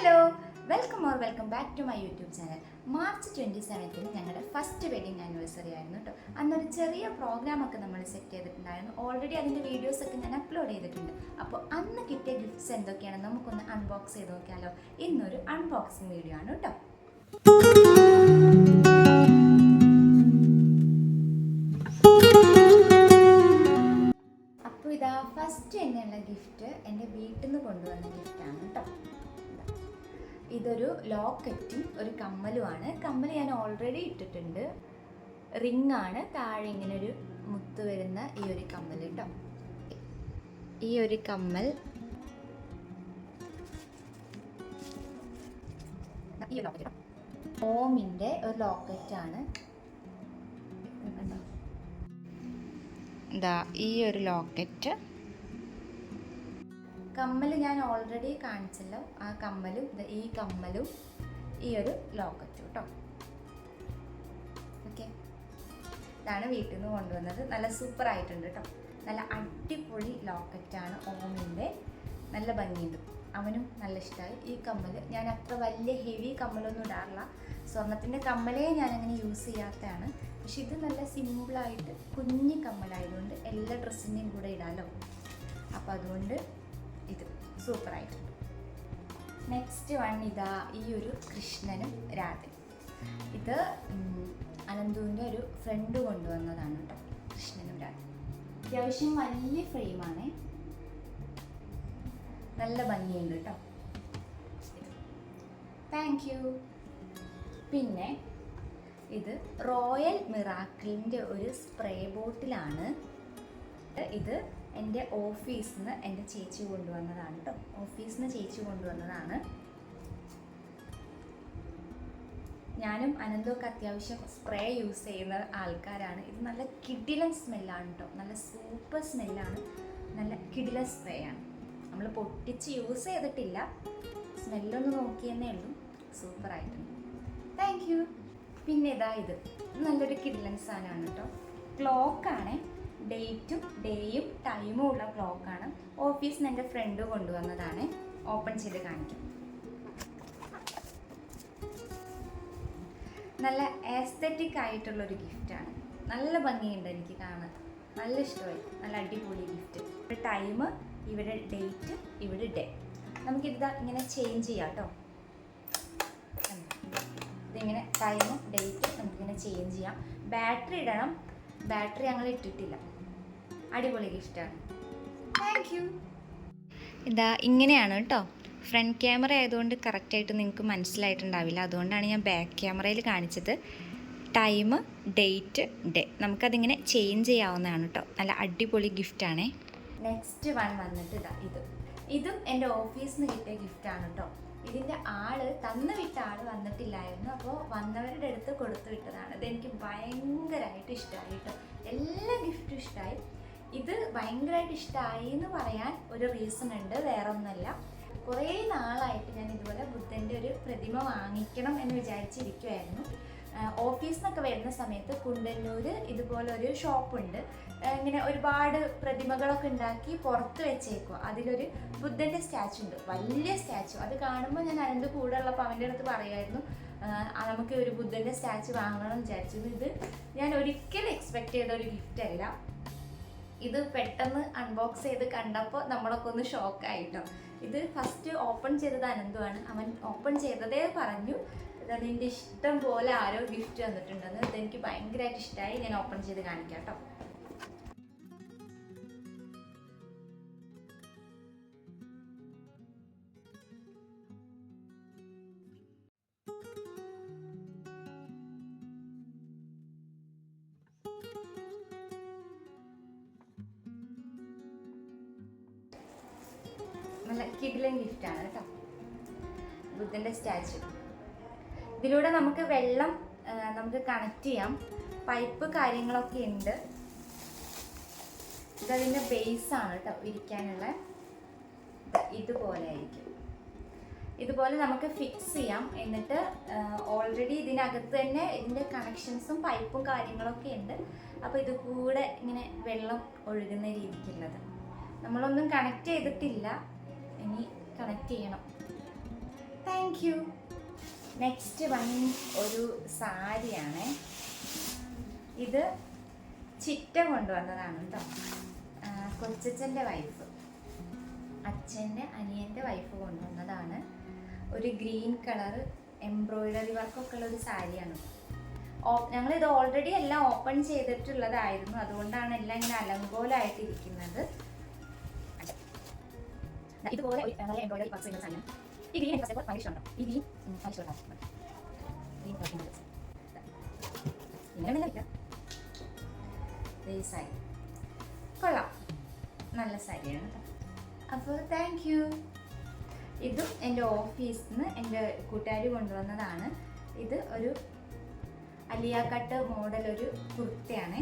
Hello welcome or welcome back to my YouTube channel March twenty സെവൻത്തിന് ഞങ്ങളുടെ first wedding anniversary ആയിരുന്നു കേട്ടോ അന്നൊരു ചെറിയ പ്രോഗ്രാം ഒക്കെ നമ്മൾ സെറ്റ് ചെയ്തിട്ടുണ്ടായിരുന്നു. ഓൾറെഡി അതിന്റെ വീഡിയോസൊക്കെ ഞാൻ അപ്ലോഡ് ചെയ്തിട്ടുണ്ട്. അപ്പോൾ അന്ന് കിട്ടിയ ഗിഫ്റ്റ്സ് എന്തൊക്കെയാണെന്ന് നമുക്കൊന്ന് അൺബോക്സ് ചെയ്ത് നോക്കിയാലോ. ഇന്നൊരു അൺബോക്സിങ് വീഡിയോ ആണ് കേട്ടോ അപ്പോൾ ഇതാ ഫസ്റ്റ് എന്നുള്ള ഗിഫ്റ്റ് എന്റെ വീട്ടിൽ നിന്ന് കൊണ്ടുവന്ന ഗിഫ്റ്റാണ് കേട്ടോ. ഇതൊരു ലോക്കറ്റും ഒരു കമ്മലുമാണ്. കമ്മൽ ഞാൻ ഓൾറെഡി ഇട്ടിട്ടുണ്ട്. റിംഗ് ആണ്. താഴെ ഇങ്ങനെ ഒരു മുത്ത് വരുന്ന ഈ ഒരു കമ്മൽ കേട്ടോ ഈ ഒരു കമ്മൽ. ഈ ഓമിന്റെ ഒരു ലോക്കറ്റാണ്. ഇതാ ഈ ഒരു ലോക്കറ്റ്. കമ്മൽ ഞാൻ ഓൾറെഡി കാണിച്ചല്ലോ. ആ കമ്മലും ഈ കമ്മലും ഈ ഒരു ലോക്കറ്റും കേട്ടോ ഓക്കെ ഇതാണ് വീട്ടിൽ നിന്ന് കൊണ്ടുവന്നത്. നല്ല സൂപ്പർ ആയിട്ടുണ്ട് കേട്ടോ നല്ല അടിപൊളി ലോക്കറ്റാണ് ഓമിന്റെ. നല്ല ഭംഗിയുണ്ട്. അവനും നല്ല ഇഷ്ടമായി ഈ കമ്മൽ ഞാൻ അത്ര വലിയ ഹെവി കമ്മലൊന്നും ഇടാറില്ല. സ്വർണത്തിന്റെ കമ്മലേ ഞാൻ അങ്ങനെ യൂസ് ചെയ്യാത്തതാണ്. പക്ഷെ ഇത് നല്ല സിമ്പിളായിട്ട് കുഞ്ഞി കമ്മലായതുകൊണ്ട് എല്ലാ ഡ്രസ്സിന്റെയും കൂടെ ഇടാമല്ലോ അപ്പോൾ അതുകൊണ്ട് സൂപ്പറായിട്ടുണ്ട് നെക്സ്റ്റ് വൺ ഇതാ ഈ ഒരു കൃഷ്ണനും രാധയും. ഇത് അനന്തുവിന്റെ ഒരു ഫ്രണ്ട് കൊണ്ടുവന്നതാണ് കേട്ടോ കൃഷ്ണനും രാധയും. അത്യാവശ്യം വലിയ ഫ്രെയിമാണ് നല്ല ഭംഗിയുണ്ട് കേട്ടോ. താങ്ക് യു പിന്നെ ഇത് റോയൽ മിറാക്കിളിന്റെ ഒരു സ്പ്രേ ബോട്ടിലാണ് ഇത് എന്റെ ഓഫീസിൽ നിന്ന് എന്റെ ചേച്ചി കൊണ്ടുവന്നതാണ് കേട്ടോ ഓഫീസിൽ നിന്ന് ചേച്ചി കൊണ്ടുവന്നതാണ്. ഞാനും അനന്തമൊക്കെ അത്യാവശ്യം സ്പ്രേ യൂസ് ചെയ്യുന്ന ആൾക്കാരാണ്. ഇത് നല്ല കിടിലൻ സ്മെല്ലാണ് കേട്ടോ നല്ല സൂപ്പർ സ്മെല്ലാണ്. നല്ല കിടിലൻ സ്പ്രേ ആണ്. നമ്മൾ പൊട്ടിച്ച് യൂസ് ചെയ്തിട്ടില്ല. സ്മെല്ലൊന്ന് നോക്കിയെന്നേ ഉള്ളൂ. സൂപ്പർ ആയിട്ടുണ്ട്. താങ്ക് യു പിന്നെ ഇത് ഇത്. നല്ലൊരു കിടിലൻ സാധനമാണ് കേട്ടോ ക്ലോക്കാണ് ഡേറ്റും ഡേയും ടൈമും ഉള്ള ക്ലോക്കാണ് ഓഫീസിൽ നിന്ന് എന്റെ ഫ്രണ്ട് കൊണ്ടുവന്നതാണ്. ഓപ്പൺ ചെയ്ത് കാണിക്കാം. നല്ല ആസ്തറ്റിക് ആയിട്ടുള്ളൊരു ഗിഫ്റ്റാണ് നല്ല ഭംഗിയുണ്ട് എനിക്ക് കാണാൻ. നല്ല ഇഷ്ടമായി. നല്ല അടിപൊളി ഗിഫ്റ്റ് ഇവിടെ ടൈം ഇവിടെ ഡേറ്റ് ഇവിടെ ഡേ നമുക്കിത് ഇങ്ങനെ ചേഞ്ച് ചെയ്യാം കേട്ടോ ഇതിങ്ങനെ ടൈമും ഡേറ്റും നമുക്കിങ്ങനെ ചേഞ്ച് ചെയ്യാം. ബാറ്ററി ഇടണം. ബാറ്ററി ഞങ്ങൾ ഇട്ടിട്ടില്ല അടിപൊളി ഗിഫ്റ്റാണ് താങ്ക് യു ഇതാ ഇങ്ങനെയാണ് കേട്ടോ. ഫ്രണ്ട് ക്യാമറ ആയതുകൊണ്ട് കറക്റ്റായിട്ട് നിങ്ങൾക്ക് മനസ്സിലായിട്ടുണ്ടാവില്ല. അതുകൊണ്ടാണ് ഞാൻ ബാക്ക് ക്യാമറയിൽ കാണിച്ചത്. Time date day. നമുക്കതിങ്ങനെ ചേഞ്ച് ചെയ്യാവുന്നതാണ് കേട്ടോ. നല്ല അടിപൊളി ഗിഫ്റ്റാണേ. നെക്സ്റ്റ് വൺ വന്നിട്ട് ഇതാ ഇത്. ഇതും എന്റെ ഓഫീസിൽ നിന്ന് കിട്ടിയ ഗിഫ്റ്റാണ് കേട്ടോ. ഇതിന്റെ ആൾ തന്നു വിട്ട ആൾ വന്നിട്ടില്ലായിരുന്നു. അപ്പോൾ വന്നവരുടെ അടുത്ത് കൊടുത്തു വിട്ടതാണ്. ഇതെനിക്ക് ഭയങ്കരമായിട്ട് ഇഷ്ടമായി കേട്ടോ. എല്ലാ ഗിഫ്റ്റും ഇഷ്ടമായി ഇത് ഭയങ്കരമായിട്ട് ഇഷ്ടമായി എന്ന് പറയാൻ ഒരു റീസൺ ഉണ്ട് വേറെ ഒന്നല്ല കുറേ നാളായിട്ട് ഞാൻ ഇതുപോലെ ബുദ്ധന്റെ ഒരു പ്രതിമ വാങ്ങിക്കണം എന്ന് വിചാരിച്ചിരിക്കുമായിരുന്നു ഓഫീസിൽ നിന്നൊക്കെ വരുന്ന സമയത്ത് കുണ്ടന്നൂർ ഇതുപോലെ ഒരു ഷോപ്പുണ്ട് ഇങ്ങനെ ഒരുപാട് പ്രതിമകളൊക്കെ ഉണ്ടാക്കി പുറത്ത് വെച്ചേക്കുക അതിലൊരു ബുദ്ധന്റെ സ്റ്റാച്ചു ഉണ്ട്. വലിയ സ്റ്റാച്ചു. അത് കാണുമ്പോൾ ഞാൻ അതിന്റെ കൂടെ ഉള്ളപ്പോൾ അവന്റെ അടുത്ത് പറയുമായിരുന്നു നമുക്ക് ഒരു ബുദ്ധന്റെ സ്റ്റാച്ചു വാങ്ങണം എന്ന് വിചാരിച്ചു. ഇത് ഞാൻ ഒരിക്കലും എക്സ്പെക്ട് ചെയ്ത ഒരു ഗിഫ്റ്റ് അല്ല. ഇത് പെട്ടെന്ന് അൺബോക്സ് ചെയ്ത് കണ്ടപ്പോൾ നമ്മളൊക്കെ ഒന്ന് ഷോക്കായിട്ടോ ഇത് ഫസ്റ്റ് ഓപ്പൺ ചെയ്തത് അനന്തമാണ് അവൻ ഓപ്പൺ ചെയ്തതേ പറഞ്ഞു. എന്റെ ഇഷ്ടം പോലെ ആരോ ഗിഫ്റ്റ് തന്നിട്ടുണ്ടെന്ന്. ഇതെനിക്ക് ഭയങ്കരമായിട്ട് ഇഷ്ടമായി ഞാൻ ഓപ്പൺ ചെയ്ത് കാണിക്കാം കേട്ടോ നല്ല ഗിഫ്റ്റ് ആണ് കേട്ടോ. ബുദ്ധന്റെ സ്റ്റാച്ചു ഇതിലൂടെ നമുക്ക് വെള്ളം നമുക്ക് കണക്ട് ചെയ്യാം. പൈപ്പ് കാര്യങ്ങളൊക്കെ ഉണ്ട്. ഇതതിന്റെ ആണ് കേട്ടോ ഇരിക്കാനുള്ള. ഇതുപോലെ ആയിരിക്കും. ഇതുപോലെ നമുക്ക് ഫിക്സ് ചെയ്യാം. എന്നിട്ട് ഓൾറെഡി ഇതിനകത്ത് തന്നെ ഇതിന്റെ കണക്ഷൻസും പൈപ്പും കാര്യങ്ങളൊക്കെ ഉണ്ട്. അപ്പോൾ ഇത് കൂടെ ഇങ്ങനെ വെള്ളം ഒഴുകുന്ന രീതിക്കുള്ളത്. നമ്മളൊന്നും കണക്ട് ചെയ്തിട്ടില്ല. ഇനി കണക്ട് ചെയ്യണം. താങ്ക് യു നെക്സ്റ്റ് വൺ ഒരു സാരിയാണ്. ഇത് ചിറ്റ കൊണ്ടുവന്നതാണ് കേട്ടോ കൊച്ചച്ഛന്റെ വൈഫ് അച്ഛന്റെ അനിയന്റെ വൈഫ് കൊണ്ടുവന്നതാണ്. ഒരു ഗ്രീൻ കളർ എംബ്രോയിഡറി വർക്കൊക്കെ ഉള്ള ഒരു സാരിയാണ്. ഞങ്ങൾ ഇത് ഓൾറെഡി എല്ലാം ഓപ്പൺ ചെയ്തിട്ടുള്ളതായിരുന്നു. അതുകൊണ്ടാണ് എല്ലാം ഇങ്ങനെ അലങ്കോലായിട്ട് ഇരിക്കുന്നത് ഇതുപോലെ ഒരു നല്ല എംബ്രോയിഡറി വർക്ക് ചെയ്യുന്ന സാധനം. ഈ ഗ്രീൻ എനിക്ക് ഭയങ്കര ഇഷ്ടമുണ്ടോ ഈ ഗ്രീൻ ഭയങ്കര ഇഷ്ടമുണ്ടോ ഗ്രീൻ ഇങ്ങനെ തന്നെ വെക്കാം കൊള്ളാം. നല്ല സാരിയാണ് അപ്പോൾ താങ്ക് യു ഇതും എന്റെ ഓഫീസിൽ നിന്ന് എന്റെ കൂട്ടുകാർ കൊണ്ടുവന്നതാണ്. ഇത് ഒരു അലിയാക്കട്ട് മോഡൽ ഒരു കുർത്തയാണ്.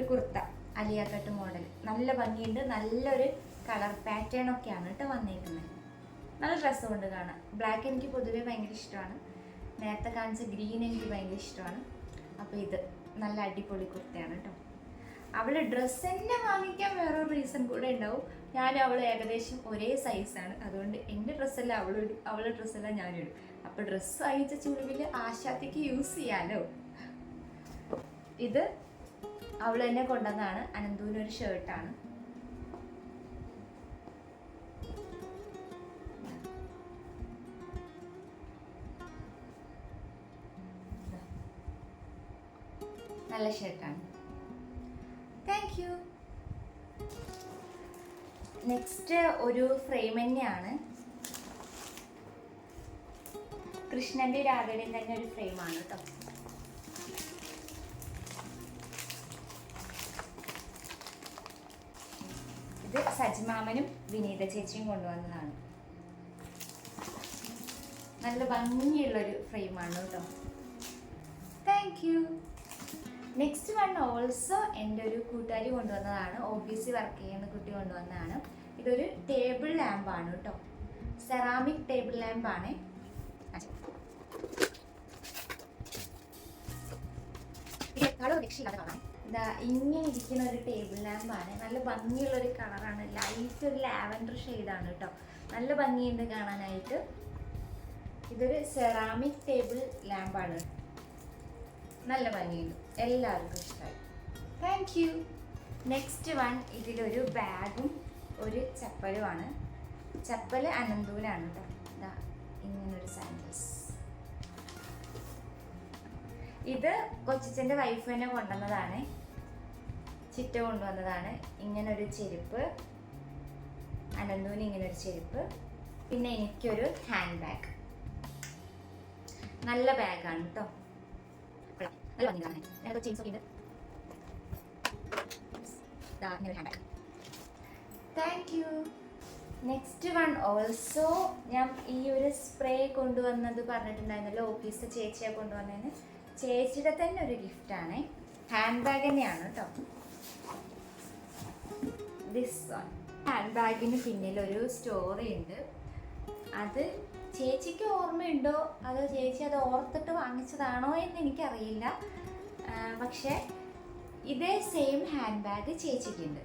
ഒരു കുർത്ത അലിയ കട്ട് മോഡൽ. നല്ല ഭംഗിയുണ്ട് നല്ലൊരു കളർ പാറ്റേൺ ഒക്കെയാണ് കേട്ടോ വന്നേക്കുന്നത്. നല്ല ഡ്രസ്സ് കൊണ്ട് കാണാം ബ്ലാക്ക് എനിക്ക് പൊതുവേ ഭയങ്കര ഇഷ്ടമാണ്. നേരത്തെ കാണിച്ച ഗ്രീൻ എനിക്ക് ഭയങ്കര ഇഷ്ടമാണ്. അപ്പോൾ ഇത് നല്ല അടിപൊളി കുർത്തയാണ് കേട്ടോ. അവൾ ഡ്രസ്സ് തന്നെ വാങ്ങിക്കാൻ വേറൊരു റീസൺ കൂടെ ഉണ്ടാവും. ഞാനും അവൾ ഏകദേശം ഒരേ സൈസാണ് അതുകൊണ്ട് എന്റെ ഡ്രസ്സല്ല അവളിടും അവളുടെ ഡ്രസ്സല്ല ഞാനിടും അപ്പോൾ ഡ്രസ്സ് വാങ്ങിച്ച ചുളിവിൽ ആശാത്തിക്ക് യൂസ് ചെയ്യാലോ. ഇത് അവൾ തന്നെ കൊണ്ടുവന്നതാണ്. ഒരു ഷർട്ടാണ് നല്ല ഷർട്ടാണ് താങ്ക് യു നെക്സ്റ്റ് ഒരു ഫ്രെയിം തന്നെയാണ്. കൃഷ്ണന്റെ രാധയുടെയും തന്നെ ഒരു ഫ്രെയിമാണ് കേട്ടോ. ഇത് സജിമാമനും വിനീത ചേച്ചിയും കൊണ്ടുവന്നതാണ്. നല്ല ഭംഗിയുള്ളൊരു ഫ്രെയിമാണ് കേട്ടോ. Thank you next one also എന്റെ ഒരു കൂട്ടുകാരി കൊണ്ടുവന്നതാണ്. ഓഫീസിൽ വർക്ക് ചെയ്യുന്ന കുട്ടി കൊണ്ടുവന്നതാണ്. ഇതൊരു ടേബിൾ ലാമ്പാണ് കേട്ടോ. സെറാമിക് ടേബിൾ ലാമ്പാണ് ഇതാ ഇങ്ങനെ ഇരിക്കുന്ന ഒരു ടേബിൾ ലാമ്പാണ് നല്ല ഭംഗിയുള്ള ഒരു കളറാണ് ലൈറ്റ് ഒരു ലാവൻഡർ ഷെയ്ഡാണ് കേട്ടോ നല്ല ഭംഗിയുണ്ട് കാണാനായിട്ട്. ഇതൊരു സെറാമിക് ടേബിൾ ലാമ്പാണ് നല്ല ഭംഗിയുണ്ട്. എല്ലാവർക്കും ഇഷ്ടമായി താങ്ക് യു നെക്സ്റ്റ് വൺ ഇതിലൊരു ബാഗും ഒരു ചപ്പലുമാണ്. ചപ്പൽ അനന്തൂരാണ് കേട്ടോ ഇതാ ഇങ്ങനൊരു സാൻഡൽസ് ഇത് കൊച്ചിച്ചന്റെ വൈഫ് തന്നെ കൊണ്ടുവന്നതാണ്. ചിറ്റ കൊണ്ടുവന്നതാണ്. ഇങ്ങനൊരു ചെരുപ്പ്. അനന്തൂന് ഇങ്ങനൊരു ചെരുപ്പ്. പിന്നെ എനിക്കൊരു ഹാൻഡ് ബാഗ് നല്ല ബാഗാണ് കേട്ടോ thank you next one also ഞാൻ ഈ ഒരു സ്പ്രേ കൊണ്ടുവന്നത് പറഞ്ഞിട്ടുണ്ടായിരുന്നല്ലോ ഓഫീസ് ചേച്ചിയെ കൊണ്ടുവന്നതിന് ചേച്ചിയുടെ തന്നെ ഒരു ഗിഫ്റ്റാണ് ഹാൻഡ് ബാഗ് തന്നെയാണ് കേട്ടോ ദിസ് വൺ ഹാൻഡ് ബാഗിന് പിന്നിൽ ഒരു സ്റ്റോറി ഉണ്ട്. അത് ചേച്ചിക്ക് ഓർമ്മയുണ്ടോ? അതോ ചേച്ചി അത് ഓർത്തിട്ട് വാങ്ങിച്ചതാണോ എന്ന് എനിക്കറിയില്ല. പക്ഷേ ഇതേ സെയിം ഹാൻഡ് ബാഗ് ചേച്ചിക്കുണ്ട്.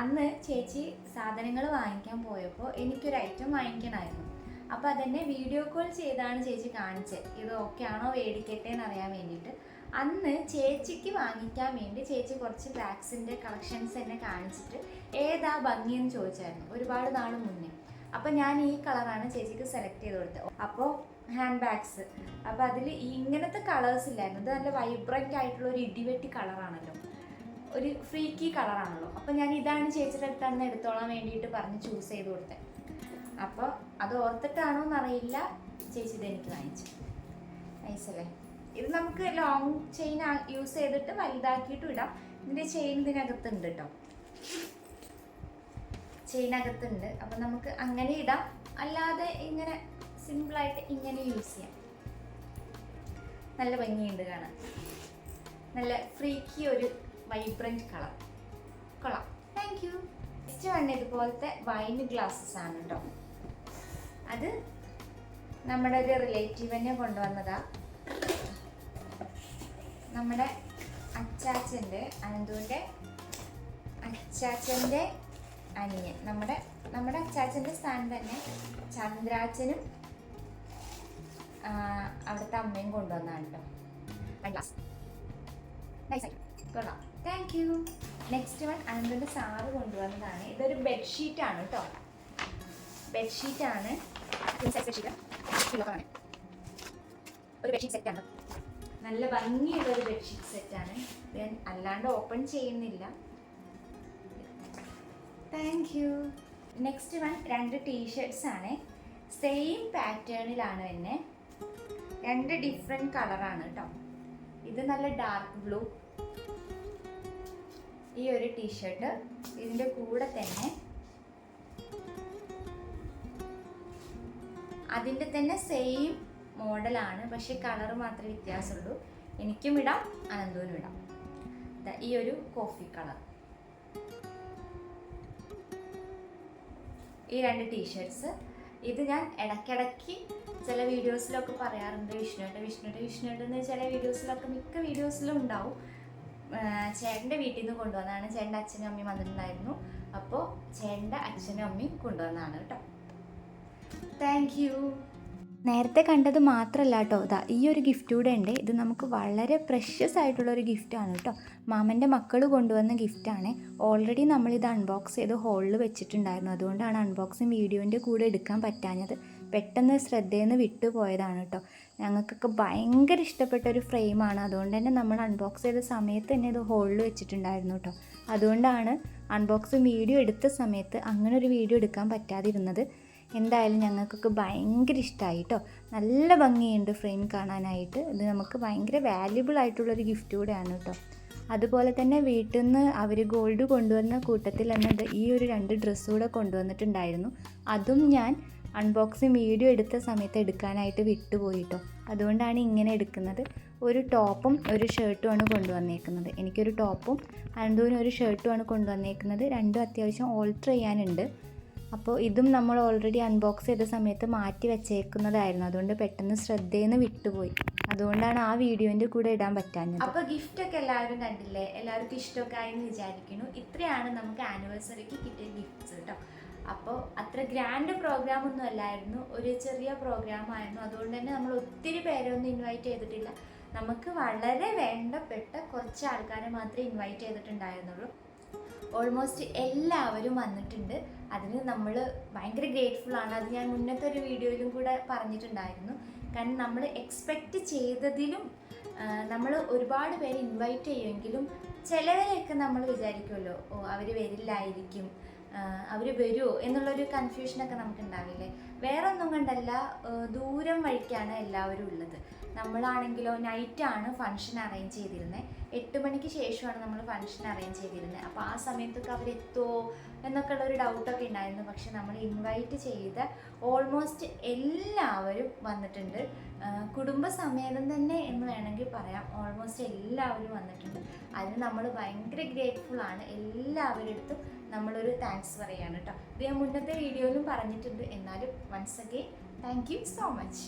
അന്ന് ചേച്ചി സാധനങ്ങൾ വാങ്ങിക്കാൻ പോയപ്പോൾ എനിക്കൊരു ഐറ്റം വാങ്ങിക്കണമായിരുന്നു അപ്പോൾ അതെന്നെ വീഡിയോ കോൾ ചെയ്താണ് ചേച്ചി കാണിച്ചത് ഇത് ഓക്കെ ആണോ മേടിക്കട്ടെ എന്ന് അറിയാൻ വേണ്ടിയിട്ട്. അന്ന് ചേച്ചിക്ക് വാങ്ങിക്കാൻ വേണ്ടി ചേച്ചി കുറച്ച് ബാഗ്സിന്റെ കളക്ഷൻസ് എന്നെ കാണിച്ചിട്ട് ഏതാ ഭംഗിയെന്ന് ചോദിച്ചായിരുന്നു. ഒരുപാട് നാൾ മുന്നേ. അപ്പോൾ ഞാൻ ഈ കളറാണ് ചേച്ചിക്ക് സെലക്ട് ചെയ്ത് കൊടുത്തത്. അപ്പോൾ ഹാൻഡ് ബാഗ്സ് അപ്പോൾ അതിൽ ഇങ്ങനത്തെ കളേഴ്സ് ഇല്ലായിരുന്നു. ഇത് നല്ല വൈബ്രന്റ് ആയിട്ടുള്ള ഒരു ഇടിവെട്ടി കളറാണല്ലോ ഒരു ഫ്രീക്കി കളറാണല്ലോ അപ്പോൾ ഞാൻ ഇതാണ് ചേച്ചിയുടെ അടുത്ത് അന്ന് എടുത്തോളാൻ വേണ്ടിയിട്ട് പറഞ്ഞ് ചൂസ് ചെയ്ത് കൊടുത്തത്. അപ്പോൾ അത് ഓർത്തിട്ടാണോ എന്നറിയില്ല. ചേച്ചി ഇത് എനിക്ക് വാങ്ങിച്ചു. നൈസല്ലേ? ഇത് നമുക്ക് ലോങ് ചെയിൻ യൂസ് ചെയ്തിട്ട് വലുതാക്കിയിട്ടും ഇടാം. ഇതിന്റെ ചെയിൻ ഇതിനകത്തുണ്ട് കേട്ടോ ചെയിൻ അകത്തുണ്ട്. അപ്പം നമുക്ക് അങ്ങനെ ഇടാം. അല്ലാതെ ഇങ്ങനെ സിമ്പിളായിട്ട് ഇങ്ങനെ യൂസ് ചെയ്യാം. നല്ല ഭംഗിയുണ്ട് കാണാൻ. നല്ല ഫ്രീക്കി ഒരു വൈബ്രന്റ് കളർ കൊള്ളാം. താങ്ക് യു നെക്സ്റ്റ് വൺ ഇതുപോലത്തെ വൈൻ ഗ്ലാസ്സസ് ആണ് കേട്ടോ അത് നമ്മുടെ ഒരു റിലേറ്റീവ് തന്നെ കൊണ്ടുവന്നതാ. നമ്മുടെ അച്ചാച്ചന്റെ അനന്തുവിന്റെ അച്ചാച്ചന്റെ അനിയൻ. നമ്മുടെ നമ്മുടെ അച്ചാച്ചന്റെ സ്ഥാനം തന്നെ ചന്ദ്രാച്ചനും അവിടുത്തെ അമ്മയും കൊണ്ടുവന്നാണ് കേട്ടോ താങ്ക് യു നെക്സ്റ്റ് വൺ അനന്തന്റെ സാറ് കൊണ്ടുവന്നതാണ്. ഇതൊരു ബെഡ്ഷീറ്റ് ആണ് കേട്ടോ ബെഡ്ഷീറ്റ് ആണ് ബെഡ്ഷീറ്റ് ഒരു ബെഡ്ഷീറ്റ് ആണ്. നല്ല ഭംഗിയുള്ള ഒരു ബെഡ്ഷീറ്റ് ആണ്. ഞാൻ അല്ലാണ്ട് ഓപ്പൺ ചെയ്യുന്നില്ല. താങ്ക് യു നെക്സ്റ്റ് വൺ രണ്ട് ടീഷർട്ട്സ് ആണ്. സെയിം പാറ്റേണിലാണ് തന്നെ രണ്ട് ഡിഫറെന്റ് കളറാണ് കേട്ടോ ഇത് നല്ല ഡാർക്ക് ബ്ലൂ ഈ ഒരു ടീഷർട്ട് ഇതിന്റെ കൂടെ തന്നെ അതിന്റെ തന്നെ സെയിം മോഡലാണ് പക്ഷേ കളർ മാത്രമേ വ്യത്യാസമുള്ളൂ. എനിക്കും ഇടാം അനന്തൂനും ഇടാം. ഈ ഒരു കോഫി കളർ ഈ രണ്ട് ടീഷർട്സ് ഇത് ഞാൻ ഇടയ്ക്കിടയ്ക്ക് ചില വീഡിയോസിലൊക്കെ പറയാറുണ്ട് വിഷ്ണുവിന്റെ വിഷ്ണുവിന്റെ വിഷ്ണുവിന്റെ എന്ന് ചില വീഡിയോസിലൊക്കെ മിക്ക വീഡിയോസിലും ഉണ്ടാവും. ചേട്ടന്റെ വീട്ടിൽ നിന്ന് കൊണ്ടുവന്നതാണ്. ചേട്ടന്റെ അച്ഛനും അമ്മയും വന്നിട്ടുണ്ടായിരുന്നു. അപ്പോൾ ചേട്ടന്റെ അച്ഛനും അമ്മയും കൊണ്ടുവന്നതാണ് കേട്ടോ. താങ്ക് യു നേരത്തെ കണ്ടത് മാത്രമല്ല കേട്ടോ. ഇതാ ഈ ഒരു ഗിഫ്റ്റ് കൂടെ ഉണ്ട്. ഇത് നമുക്ക് വളരെ പ്രഷ്യസ് ആയിട്ടുള്ള ഒരു ഗിഫ്റ്റാണ് കേട്ടോ. മാമന്റെ മക്കൾ കൊണ്ടുവന്ന ഗിഫ്റ്റാണ് ഓൾറെഡി നമ്മളിത് അൺബോക്സ് ചെയ്ത് ഹോളിൽ വെച്ചിട്ടുണ്ടായിരുന്നു. അതുകൊണ്ടാണ് അൺബോക്സിങ് വീഡിയോന്റെ കൂടെ എടുക്കാൻ പറ്റാഞ്ഞത്. പെട്ടെന്ന് ശ്രദ്ധയിൽ വിട്ടുപോയതാണ് കേട്ടോ. ഞങ്ങൾക്കൊക്കെ ഭയങ്കര ഇഷ്ടപ്പെട്ട ഒരു ഫ്രെയിമാണ് അതുകൊണ്ട് തന്നെ നമ്മൾ അൺബോക്സ് ചെയ്ത സമയത്ത് തന്നെ ഇത് ഹോളിൽ വെച്ചിട്ടുണ്ടായിരുന്നു കേട്ടോ. അതുകൊണ്ടാണ് അൺബോക്സിങ് വീഡിയോ എടുത്ത സമയത്ത് അങ്ങനെ ഒരു വീഡിയോ എടുക്കാൻ പറ്റാതിരുന്നത്. എന്തായാലും ഞങ്ങൾക്കൊക്കെ ഭയങ്കര ഇഷ്ടമായി കേട്ടോ. നല്ല ഭംഗിയുണ്ട് ഫ്രെയിം കാണാനായിട്ട്. ഇത് നമുക്ക് ഭയങ്കര വാല്യുബിൾ ആയിട്ടുള്ളൊരു ഗിഫ്റ്റ് കൂടെയാണ് കേട്ടോ. അതുപോലെ തന്നെ വീട്ടിൽ നിന്ന് അവർ ഗോൾഡ് കൊണ്ടുവന്ന കൂട്ടത്തിൽ തന്നെ ഈ ഒരു രണ്ട് ഡ്രസ്സ് കൂടെ കൊണ്ടുവന്നിട്ടുണ്ടായിരുന്നു. അതും ഞാൻ അൺബോക്സിങ് വീഡിയോ എടുത്ത സമയത്ത് എടുക്കാനായിട്ട് വിട്ടുപോയി കേട്ടോ. അതുകൊണ്ടാണ് ഇങ്ങനെ എടുക്കുന്നത്. ഒരു ടോപ്പും ഒരു ഷർട്ടുമാണ് കൊണ്ടുവന്നേക്കുന്നത്. എനിക്കൊരു ടോപ്പും അനന്തൂനും ഒരു ഷർട്ടുമാണ് കൊണ്ടുവന്നേക്കുന്നത്. രണ്ടും അത്യാവശ്യം ഓൾട്ടർ ചെയ്യാനുണ്ട്. അപ്പോൾ ഇതും നമ്മൾ ഓൾറെഡി അൺബോക്സ് ചെയ്ത സമയത്ത് മാറ്റി വെച്ചേക്കുന്നതായിരുന്നു. അതുകൊണ്ട് പെട്ടെന്ന് ശ്രദ്ധയിൽ വിട്ടുപോയി. അതുകൊണ്ടാണ് ആ വീഡിയോന്റെ കൂടെ ഇടാൻ പറ്റാഞ്ഞത്. അപ്പോൾ ഗിഫ്റ്റ് ഒക്കെ എല്ലാവരും കണ്ടില്ലേ? എല്ലാവർക്കും ഇഷ്ടമൊക്കെ ആയെന്ന് വിചാരിക്കുന്നു. ഇത്രയാണ് നമുക്ക് ആനിവേഴ്സറിക്ക് കിട്ടിയ ഗിഫ്റ്റ്സ് കേട്ടോ. അപ്പോൾ അത്ര ഗ്രാൻഡ് പ്രോഗ്രാം ഒന്നും അല്ലായിരുന്നു. ഒരു ചെറിയ പ്രോഗ്രാം ആയിരുന്നു. അതുകൊണ്ട് തന്നെ നമ്മൾ ഒത്തിരി പേരൊന്നും ഇൻവൈറ്റ് ചെയ്തിട്ടില്ല. നമുക്ക് വളരെ വേണ്ടപ്പെട്ട കുറച്ച് ആൾക്കാരെ മാത്രമേ ഇൻവൈറ്റ് ചെയ്തിട്ടുണ്ടായിരുന്നുള്ളൂ. ഓൾമോസ്റ്റ് എല്ലാവരും വന്നിട്ടുണ്ട്. അതിന് നമ്മൾ ഭയങ്കര ഗ്രേറ്റ്ഫുൾ ആണ്. അത് ഞാൻ മുന്നത്തെ ഒരു വീഡിയോയിലും കൂടെ പറഞ്ഞിട്ടുണ്ടായിരുന്നു. കാരണം നമ്മൾ എക്സ്പെക്റ്റ് ചെയ്തതിലും നമ്മൾ ഒരുപാട് പേര് ഇൻവൈറ്റ് ചെയ്യുമെങ്കിലും ചിലവരെയൊക്കെ നമ്മൾ വിചാരിക്കുമല്ലോ ഓ അവർ വരില്ലായിരിക്കും അവർ വരുമോ എന്നുള്ളൊരു കൺഫ്യൂഷനൊക്കെ നമുക്ക് ഉണ്ടാവില്ലേ? വേറെ ഒന്നും കണ്ടല്ല ദൂരം വഴിക്കാണ് എല്ലാവരും ഉള്ളത്. നമ്മളാണെങ്കിലോ നൈറ്റാണ് ഫങ്ഷൻ അറേഞ്ച് ചെയ്തിരുന്നത് എട്ട് മണിക്ക് ശേഷമാണ് നമ്മൾ ഫങ്ഷൻ അറേഞ്ച് ചെയ്തിരുന്നത് അപ്പോൾ ആ സമയത്തൊക്കെ അവരെത്തുമോ എന്നൊക്കെ ഉള്ള ഒരു ഡൗട്ടൊക്കെ ഉണ്ടായിരുന്നു. പക്ഷെ നമ്മൾ ഇൻവൈറ്റ് ചെയ്ത ഓൾമോസ്റ്റ് എല്ലാവരും വന്നിട്ടുണ്ട്. കുടുംബസമേതം തന്നെ എന്ന് വേണമെങ്കിൽ പറയാം. ഓൾമോസ്റ്റ് എല്ലാവരും വന്നിട്ടുണ്ട്. അതിന് നമ്മൾ ഭയങ്കര ഗ്രേറ്റ്ഫുൾ ആണ്. എല്ലാവരുടെ അടുത്തും നമ്മളൊരു താങ്ക്സ് പറയാണ് കേട്ടോ. ഇത് ഞാൻ മുന്നത്തെ വീഡിയോയിലും പറഞ്ഞിട്ടുണ്ട്. എന്നാലും once again thank you so much